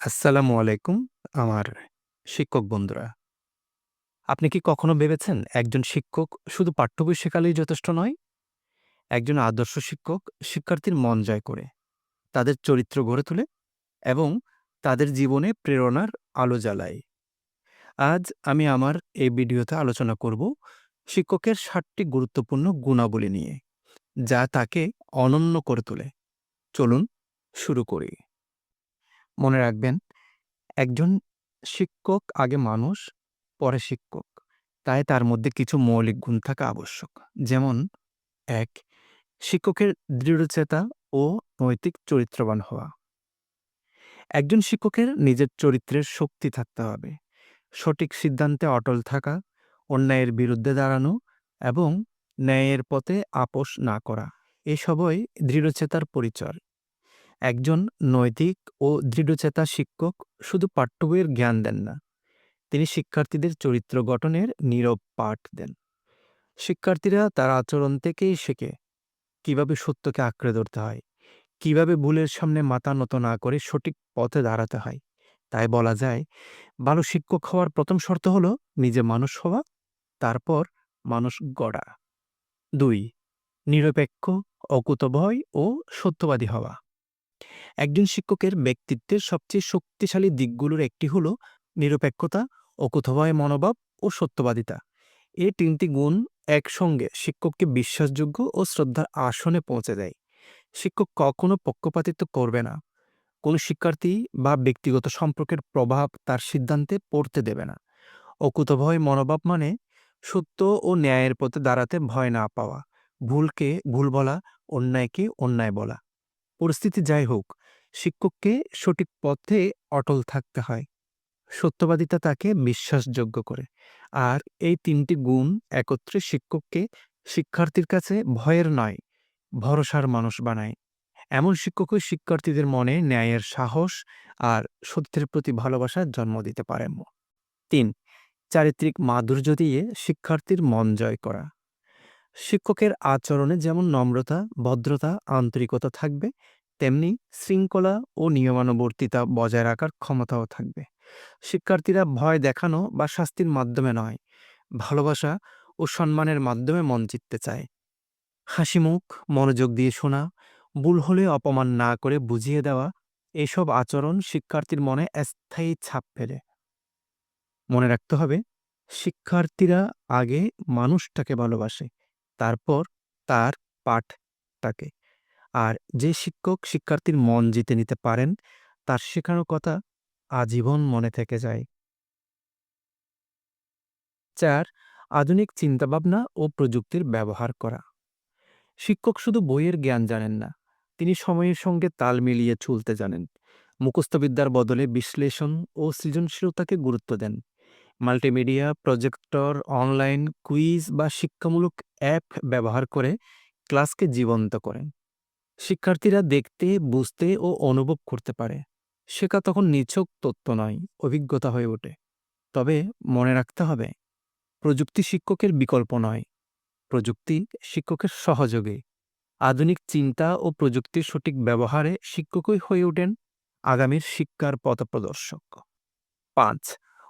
আসসালামু আলাইকুম আমার শিক্ষক বন্ধুরা। আপনি কি কখনো ভেবেছেন একজন শিক্ষক শুধু পাঠ্য বই শেখালেই যথেষ্ট নয়? একজন আদর্শ শিক্ষক শিক্ষার্থীর মন জয় করে, তাদের চরিত্র গড়ে তোলে এবং তাদের জীবনে প্রেরণার আলো জ্বালায়। আজ আমি আমার এই ভিডিওতে আলোচনা করব শিক্ষকের ৭টি গুরুত্বপূর্ণ গুণাবলী নিয়ে, যা তাকে অনন্য করে তোলে। চলুন শুরু করি। মনে রাখবেন একজন শিক্ষক আগে মানুষ, পরে শিক্ষক। তাই তার মধ্যে কিছু মৌলিক গুণ থাকা আবশ্যক। যেমন এক শিক্ষকের দৃঢ়চেতা ও নৈতিক চরিত্রবান হওয়া। একজন শিক্ষকের নিজের চরিত্রের শক্তি থাকতে হবে। সঠিক সিদ্ধান্তে অটল থাকা, অন্যায়ের বিরুদ্ধে দাঁড়ানো এবং ন্যায়ের পথে আপোস না করা এসবই দৃঢ়চেতার পরিচয়। একজন নৈতিক ও দৃঢ়চেতা শিক্ষক শুধু পাঠ্যবইয়ের জ্ঞান দেন না, তিনি শিক্ষার্থীদের চরিত্র গঠনের নীরব পাঠ দেন। শিক্ষার্থীরা তার আচরণ থেকেই শেখে কীভাবে সত্যকে আঁকড়ে ধরতে হয়, কীভাবে ভুলের সামনে মাথা নত না করে সঠিক পথে দাঁড়াতে হয়। তাই বলা যায়, ভালো শিক্ষক হওয়ার প্রথম শর্ত হলো নিজে মানুষ হওয়া, তারপর মানুষ গড়া। দুই নিরপেক্ষ, অকুতভয় ও সত্যবাদী হওয়া। একজন শিক্ষকের ব্যক্তিত্বের সবচেয়ে শক্তিশালী দিকগুলোর একটি হলো নিরপেক্ষতা, অকুতোভয় মনোভাব ও সত্যবাদিতা। এই তিনটি গুণ একসঙ্গে শিক্ষককে বিশ্বাসযোগ্য ও শ্রদ্ধার আসনে পৌঁছে দেয়। শিক্ষক কখনো পক্ষপাতিত্ব করবে না, কোনো শিক্ষার্থী বা ব্যক্তিগত সম্পর্কের প্রভাব তার সিদ্ধান্তে পড়তে দেবে না। অকুতোভয় মনোভাব মানে সত্য ও ন্যায়ের পথে দাঁড়াতে ভয় না পাওয়া, ভুলকে ভুল বলা, অন্যায়কে অন্যায় বলা। পরিস্থিতি যাই হোক, শিক্ষককে সঠিক পথে অটল থাকতে হয়। সত্যবাদিতা তাকে বিশ্বাসযোগ্য করে। আর এই তিনটি গুণ একত্রে শিক্ষককে শিক্ষার্থীর কাছে ভয়ের নয়, ভরসার মানুষ বানায়। এমন শিক্ষকই শিক্ষার্থীদের মনে ন্যায়ের সাহস আর সত্যের প্রতি ভালোবাসার জন্ম দিতে পারেন। তিন চারিত্রিক মাধুর্য দিয়ে শিক্ষার্থীর মন জয় করা। শিক্ষকের আচরণে যেমন নম্রতা, ভদ্রতা, আন্তরিকতা থাকবে, তেমনি শৃঙ্খলা ও নিয়মানুবর্তিতা বজায় রাখার ক্ষমতাও থাকবে। শিক্ষার্থীরা ভয় দেখানো বা শাস্তির মাধ্যমে নয়, ভালোবাসা ও সম্মানের মাধ্যমে মন জিততে চায়। হাসিমুখ, মনোযোগ দিয়ে শোনা, ভুল হলে অপমান না করে বুঝিয়ে দেওয়া এসব আচরণ শিক্ষার্থীর মনে স্থায়ী ছাপ ফেলে। মনে রাখতে হবে, শিক্ষার্থীরা আগে মানুষটাকে ভালোবাসে, তারপর তার পাঠটাকে। আর যে শিক্ষক শিক্ষার্থীর মন জিতে নিতে পারেন, তার শেখানো কথা আজীবন মনে থেকে যায়। চার আধুনিক চিন্তাভাবনা ও প্রযুক্তির ব্যবহার করা। শিক্ষক শুধু বইয়ের জ্ঞান জানেন না, তিনি সময়ের সঙ্গে তাল মিলিয়ে চলতে জানেন। মুখস্থবিদ্যার বদলে বিশ্লেষণ ও সৃজনশীলতাকে গুরুত্ব দেন। মাল্টিমিডিয়া, প্রজেক্টর, অনলাইন কুইজ বা শিক্ষামূলক অ্যাপ ব্যবহার করে ক্লাসকে জীবন্ত করেন। শিক্ষার্থীরা দেখতে, বুঝতে ও অনুভব করতে পারে। শেখা তখন নিছক তথ্য নয়, অভিজ্ঞতা হয়ে ওঠে। তবে মনে রাখতে হবে, প্রযুক্তি শিক্ষকের বিকল্প নয়, প্রযুক্তি শিক্ষকের সহযোগী। আধুনিক চিন্তা ও প্রযুক্তির সঠিক ব্যবহারে শিক্ষকই হয়ে ওঠেন আগামীর শিক্ষার পথপ্রদর্শক। ৫.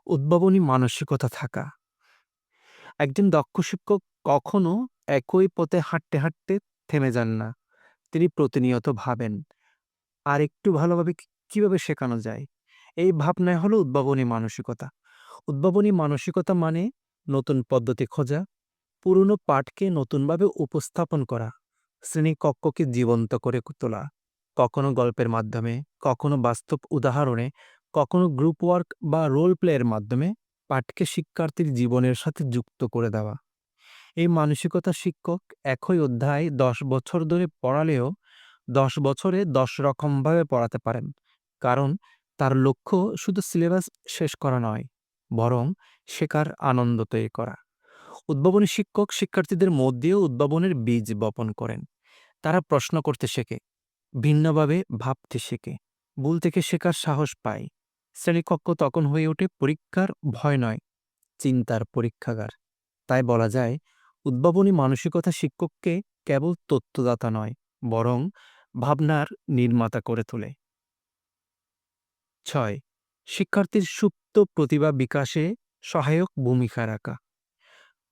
উদ্ভাবনী মানসিকতা থাকা। একজন দক্ষ শিক্ষক কখনো একই পথে হাঁটতে, হাঁটতে থেমে যান না। তিনি প্রতিনিয়ত ভাবেন, আর একটু ভালোভাবে কীভাবে শেখানো যায়? এই ভাবনায় হলো উদ্ভাবনী মানসিকতা। উদ্ভাবনী মানসিকতা মানে নতুন পদ্ধতি খোঁজা, পুরনো পাঠকে নতুনভাবে উপস্থাপন করা, শ্রেণীকক্ষকে জীবন্ত করে তোলা, কখনো গল্পের মাধ্যমে, কখনো বাস্তব উদাহরণে, কখনো গ্রুপ ওয়ার্ক বা রোল প্লেয়ের মাধ্যমে পাঠকে শিক্ষার্থীর জীবনের সাথে যুক্ত করে দেওয়া। এই মানসিকতা শিক্ষক একই অধ্যায় দশ বছর ধরে পড়ালেও দশ বছরে দশ রকমভাবে পড়াতে পারেন। কারণ তার লক্ষ্য শুধু সিলেবাস শেষ করা নয়, বরং শেখার আনন্দ তৈরি করা। উদ্ভাবনী শিক্ষক শিক্ষার্থীদের মধ্যেও উদ্ভাবনের বীজ বপন করেন। তারা প্রশ্ন করতে শেখে, ভিন্নভাবে ভাবতে শেখে, ভুল থেকে শেখার সাহস পায়। শ্রেণীকক্ষ তখন হয়ে ওঠে পরীক্ষার ভয় নয়, চিন্তার পরীক্ষাগার। তাই বলা যায়, উদ্ভাবনী মানসিকতা শিক্ষককে কেবল তথ্যদাতা নয়, বরং ভাবনার নির্মাতা করে তোলে। ছয় শিক্ষার্থীর সুপ্ত প্রতিভা বিকাশে সহায়ক ভূমিকা রাখা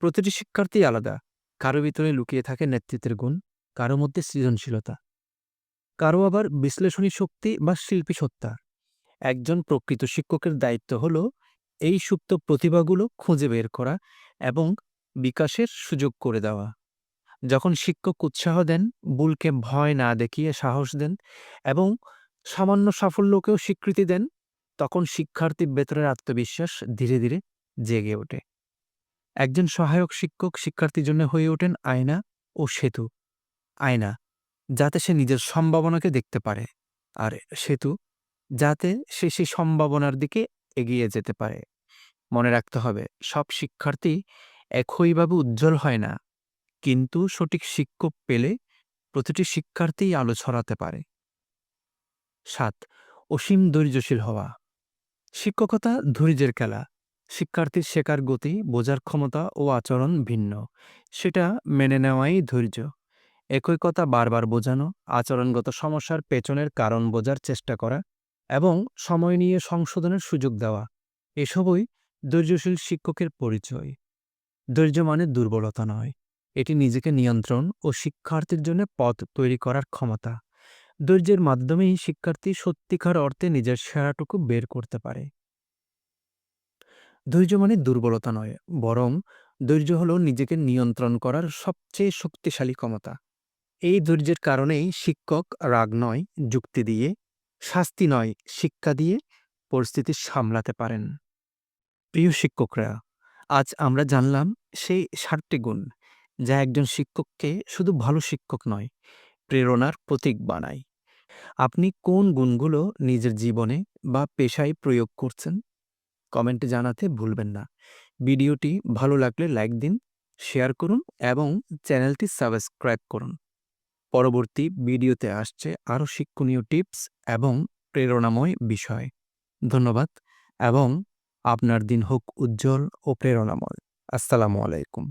প্রতিটি শিক্ষার্থী আলাদা কারও ভিতরে লুকিয়ে থাকে নেতৃত্বের গুণ কারও মধ্যে সৃজনশীলতা কারও আবার বিশ্লেষণী শক্তি বা শিল্পী সত্তা একজন প্রকৃত শিক্ষকের দায়িত্ব হল এই সুপ্ত প্রতিভাগুলো খুঁজে বের করা এবং বিকাশের সুযোগ করে দেওয়া। যখন শিক্ষক উৎসাহ দেন, ভুলকে ভয় না দেখিয়ে সাহস দেন এবং সামান্য সাফল্যকেও স্বীকৃতি দেন, তখন শিক্ষার্থীর ভেতরের আত্মবিশ্বাস ধীরে ধীরে জেগে ওঠে। একজন সহায়ক শিক্ষক শিক্ষার্থীর জন্য হয়ে ওঠেন আয়না ও সেতু। আয়না, যাতে সে নিজের সম্ভাবনাকে দেখতে পারে। আর সেতু যাতে সে সেই সম্ভাবনার দিকে এগিয়ে যেতে পারে। মনে রাখতে হবে, সব শিক্ষার্থী একইভাবে উজ্জ্বল হয় না। কিন্তু সঠিক শিক্ষক পেলে প্রতিটি শিক্ষার্থী আলো ছড়াতে পারে। সাত, অসীম ধৈর্যশীল হওয়া। শিক্ষকতা ধৈর্যের খেলা। শিক্ষার্থীর শেখার গতি, বোঝার ক্ষমতা ও আচরণ ভিন্ন। সেটা মেনে নেওয়াই ধৈর্য। একই কথা বারবার বোঝানো, আচরণগত সমস্যার পেছনের কারণ বোঝার চেষ্টা করা এবং সময় নিয়ে সংশোধনের সুযোগ দেওয়া। এসবই ধৈর্যশীল শিক্ষকের পরিচয়। ধৈর্য মানে দুর্বলতা নয়। এটি নিজেকে নিয়ন্ত্রণ ও শিক্ষার্থীর জন্য পথ তৈরি করার ক্ষমতা। ধৈর্যের মাধ্যমেই শিক্ষার্থী সত্যিকার অর্থে নিজের সেরাটুকু বের করতে পারে। ধৈর্য মানে দুর্বলতা নয়, বরং ধৈর্য হল নিজেকে নিয়ন্ত্রণ করার সবচেয়ে শক্তিশালী ক্ষমতা। এই ধৈর্যের কারণেই শিক্ষক রাগ নয়, যুক্তি দিয়ে শাস্তি নয়, শিক্ষা দিয়ে পরিস্থিতি সামলাতে পারেন। প্রিয় শিক্ষকরা, আজ আমরা জানলাম সেই সাতটি গুণ, যা একজন শিক্ষককে শুধু ভালো শিক্ষক নয়, প্রেরণার প্রতীক বানায়। আপনি কোন গুণগুলো নিজের জীবনে বা পেশায় প্রয়োগ করছেন? কমেন্টে জানাতে ভুলবেন না। ভিডিওটি ভালো লাগলে লাইক দিন, শেয়ার করুন এবং চ্যানেলটি সাবস্ক্রাইব করুন। পরবর্তী ভিডিওতে আসছে আরও শিক্ষণীয় টিপস এবং প্রেরণাময় বিষয়। ধন্যবাদ এবং আপনার দিন হোক উজ্জ্বল ও প্রেরণাময়। আসসালামু আলাইকুম।